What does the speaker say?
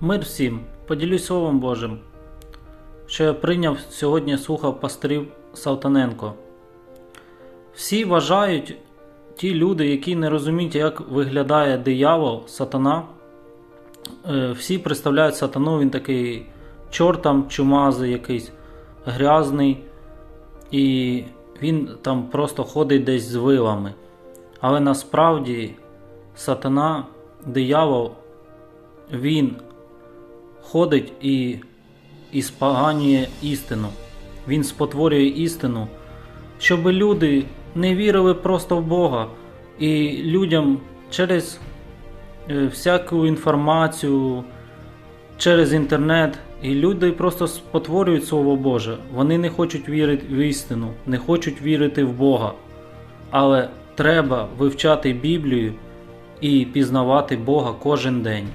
Мир всім, поділюсь Словом Божим, що я прийняв сьогодні слухав пасторів Салтаненко. Всі вважають ті люди, які не розуміють, як виглядає диявол, сатана. е, Всі представляють сатану, він такий чортом чумазий якийсь, грязний, і він там просто ходить десь з вилами. Але насправді сатана, диявол, він ходить і, і істину. Він спотворює істину, щоб люди не вірили просто в Бога, і людям через е, всяку інформацію, через інтернет, і люди просто спотворюють Слово Боже. Вони не хочуть вірити в істину, не хочуть вірити в Бога. Але треба вивчати Біблію і пізнавати Бога кожен день.